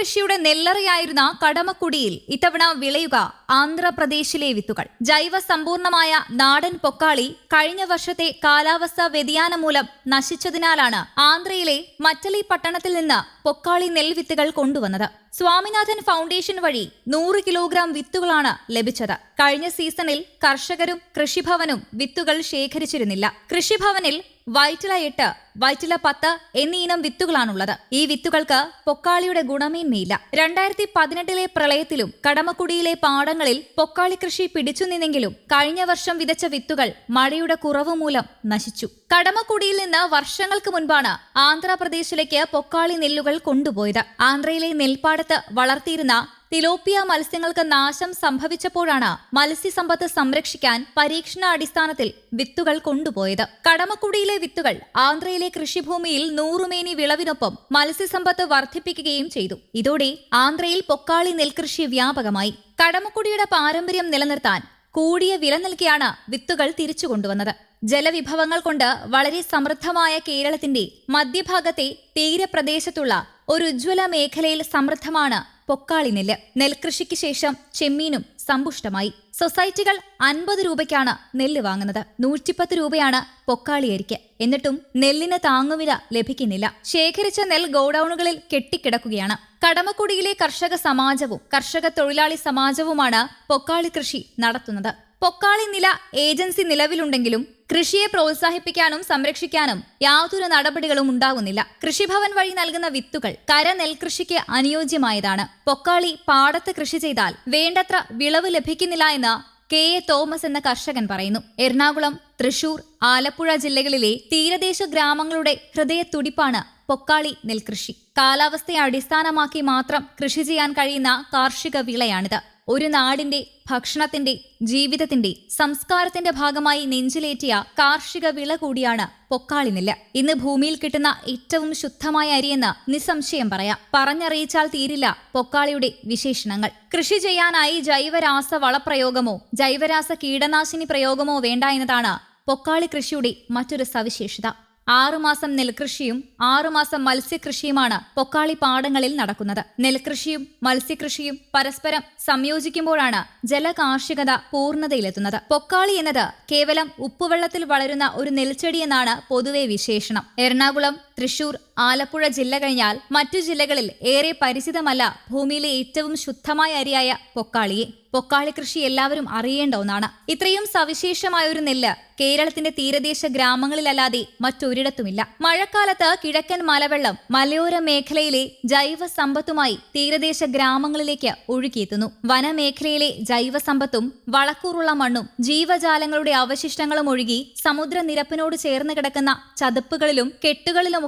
കൃഷിയുടെ നെല്ലറയായിരുന്ന കടമക്കുടിയിൽ ഇത്തവണ വിളയുക ആന്ധ്രാപ്രദേശിലെ വിത്തുകൾ. ജൈവ സമ്പൂർണമായ നാടൻ പൊക്കാളി കഴിഞ്ഞ വർഷത്തെ കാലാവസ്ഥാ വ്യതിയാനം മൂലം നശിച്ചതിനാലാണ് ആന്ധ്രയിലെ മറ്റലി പട്ടണത്തിൽ നിന്ന് പൊക്കാളി നെൽവിത്തുകൾ കൊണ്ടുവന്നത്. സ്വാമിനാഥൻ ഫൗണ്ടേഷൻ വഴി നൂറ് കിലോഗ്രാം വിത്തുകളാണ് ലഭിച്ചത്. കഴിഞ്ഞ സീസണിൽ കർഷകരും കൃഷിഭവനും വിത്തുകൾ ശേഖരിച്ചിരുന്നില്ല. കൃഷിഭവനിൽ വൈറ്റില എട്ട് വൈറ്റില പത്ത് എന്നീ ഇനം വിത്തുകളാണുള്ളത്. ഈ വിത്തുകൾക്ക് പൊക്കാളിയുടെ ഗുണമേന്മയില്ല. രണ്ടായിരത്തി പതിനെട്ടിലെ പ്രളയത്തിലും കടമക്കുടിയിലെ പാടങ്ങളിൽ പൊക്കാളി കൃഷി പിടിച്ചു നിന്നെങ്കിലും കഴിഞ്ഞ വർഷം വിതച്ച വിത്തുകൾ മഴയുടെ കുറവ് മൂലം നശിച്ചു. കടമക്കുടിയിൽ നിന്ന് വർഷങ്ങൾക്ക് മുൻപാണ് ആന്ധ്രാപ്രദേശിലേക്ക് പൊക്കാളി നെല്ലുകൾ കൊണ്ടുപോയത്. ആന്ധ്രയിലെ നെൽപ്പാടത്ത് വളർത്തിയിരുന്ന തിലോപ്പിയ മത്സ്യങ്ങൾക്ക് നാശം സംഭവിച്ചപ്പോഴാണ് മത്സ്യസമ്പത്ത് സംരക്ഷിക്കാൻ പരീക്ഷണാടിസ്ഥാനത്തിൽ വിത്തുകൾ കൊണ്ടുപോയത്. കടമക്കുടിയിലെ വിത്തുകൾ ആന്ധ്രയിലെ കൃഷിഭൂമിയിൽ നൂറുമേനി വിളവിനൊപ്പം മത്സ്യസമ്പത്ത് വർദ്ധിപ്പിക്കുകയും ചെയ്തു. ഇതോടെ ആന്ധ്രയിൽ പൊക്കാളി നെൽകൃഷി വ്യാപകമായി. കടമക്കുടിയുടെ പാരമ്പര്യം നിലനിർത്താൻ കൂടിയ വില നൽകിയാണ് വിത്തുകൾ തിരിച്ചു കൊണ്ടുവന്നത്. ജലവിഭവങ്ങൾ കൊണ്ട് വളരെ സമൃദ്ധമായ കേരളത്തിന്റെ മധ്യഭാഗത്തെ തീരപ്രദേശത്തുള്ള ഒരു ഉജ്ജ്വല മേഖലയിൽ സമൃദ്ധമാണ് പൊക്കാളി നെല്ല് നെൽകൃഷിക്ക് ശേഷം ചെമ്മീനും സമ്പുഷ്ടമായി. സൊസൈറ്റികൾ അൻപത് രൂപയ്ക്കാണ് നെല്ല് വാങ്ങുന്നത്. നൂറ്റിപ്പത്ത് രൂപയാണ് പൊക്കാളി അരിക്ക് എന്നിട്ടും നെല്ലിന് താങ്ങുവില ലഭിക്കുന്നില്ല. ശേഖരിച്ച നെൽ ഗോഡൌണുകളിൽ കെട്ടിക്കിടക്കുകയാണ്. കടമക്കുടിയിലെ കർഷക സമാജവും കർഷക തൊഴിലാളി സമാജവുമാണ് പൊക്കാളി കൃഷി നടത്തുന്നത്. പൊക്കാളി നില ഏജൻസി നിലവിലുണ്ടെങ്കിലും കൃഷിയെ പ്രോത്സാഹിപ്പിക്കാനും സംരക്ഷിക്കാനും യാതൊരു നടപടികളും ഉണ്ടാകുന്നില്ല. കൃഷിഭവൻ വഴി നൽകുന്ന വിത്തുകൾ കര നെൽകൃഷിക്ക് അനുയോജ്യമായതാണ്. പൊക്കാളി പാടത്ത് കൃഷി ചെയ്താൽ വേണ്ടത്ര വിളവ് ലഭിക്കുന്നില്ല എന്ന് കെ എ തോമസ് എന്ന കർഷകൻ പറയുന്നു. എറണാകുളം തൃശൂർ ആലപ്പുഴ ജില്ലകളിലെ തീരദേശ ഗ്രാമങ്ങളുടെ ഹൃദയത്തുടിപ്പാണ് പൊക്കാളി നെൽകൃഷി. കാലാവസ്ഥയെ അടിസ്ഥാനമാക്കി മാത്രം കൃഷി ചെയ്യാൻ കഴിയുന്ന കാർഷിക വിളയാണിത്. ഒരു നാടിന്റെ ഭക്ഷണത്തിന്റെ ജീവിതത്തിന്റെ സംസ്കാരത്തിന്റെ ഭാഗമായി നെഞ്ചിലേറ്റിയ കാർഷിക വിള കൂടിയാണ് പൊക്കാളി നെല്ല് ഇന്ന് ഭൂമിയിൽ കിട്ടുന്ന ഏറ്റവും ശുദ്ധമായ അരിയെന്ന് നിസ്സംശയം പറയാം. പറഞ്ഞറിയിച്ചാൽ തീരില്ല പൊക്കാളിയുടെ വിശേഷണങ്ങൾ. കൃഷി ചെയ്യാനായി ജൈവരാസ വളപ്രയോഗമോ ജൈവരാസ കീടനാശിനി പ്രയോഗമോ വേണ്ട എന്നതാണ് പൊക്കാളി കൃഷിയുടെ മറ്റൊരു സവിശേഷത. ആറുമാസം നെൽകൃഷിയും ആറുമാസം മത്സ്യകൃഷിയുമാണ് പൊക്കാളി പാടങ്ങളിൽ നടക്കുന്നത്. നെൽകൃഷിയും മത്സ്യകൃഷിയും പരസ്പരം സംയോജിക്കുമ്പോഴാണ് ജലകാർഷികത പൂർണതയിലെത്തുന്നത്. പൊക്കാളി എന്നത് കേവലം ഉപ്പുവെള്ളത്തിൽ വളരുന്ന ഒരു നെൽച്ചെടി എന്നാണ് പൊതുവെ വിശേഷണം. എറണാകുളം തൃശൂർ ആലപ്പുഴ ജില്ല കഴിഞ്ഞാൽ മറ്റു ജില്ലകളിൽ ഏറെ പരിചിതമല്ല ഭൂമിയിലെ ഏറ്റവും ശുദ്ധമായ അരിയായ പൊക്കാളിയെ പൊക്കാളി കൃഷി എല്ലാവരും അറിയേണ്ട ഒന്നാണ്. ഇത്രയും സവിശേഷമായ ഒരു നെല്ല് കേരളത്തിന്റെ തീരദേശ ഗ്രാമങ്ങളിലല്ലാതെ മറ്റൊരിടത്തുമില്ല. മഴക്കാലത്ത് കിഴക്കൻ മലവെള്ളം മലയോര മേഖലയിലെ ജൈവ സമ്പത്തുമായി തീരദേശ ഗ്രാമങ്ങളിലേക്ക് ഒഴുകിയെത്തുന്നു. വനമേഖലയിലെ ജൈവ സമ്പത്തും വളക്കൂറുള്ള മണ്ണും ജീവജാലങ്ങളുടെ അവശിഷ്ടങ്ങളും ഒഴുകി സമുദ്രനിരപ്പിനോട് ചേർന്ന് കിടക്കുന്ന ചതുപ്പുകളിലും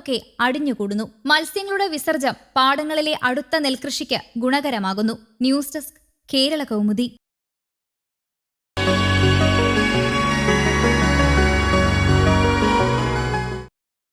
കെട്ടുകളിലുമൊക്കെ അടിഞ്ഞുകൂടുന്നു. മത്സ്യങ്ങളുടെ വിസർജം പാടങ്ങളിലെ അടുത്ത നെൽകൃഷിക്ക് ഗുണകരമാകുന്നു. News desk Kerala Kaumudi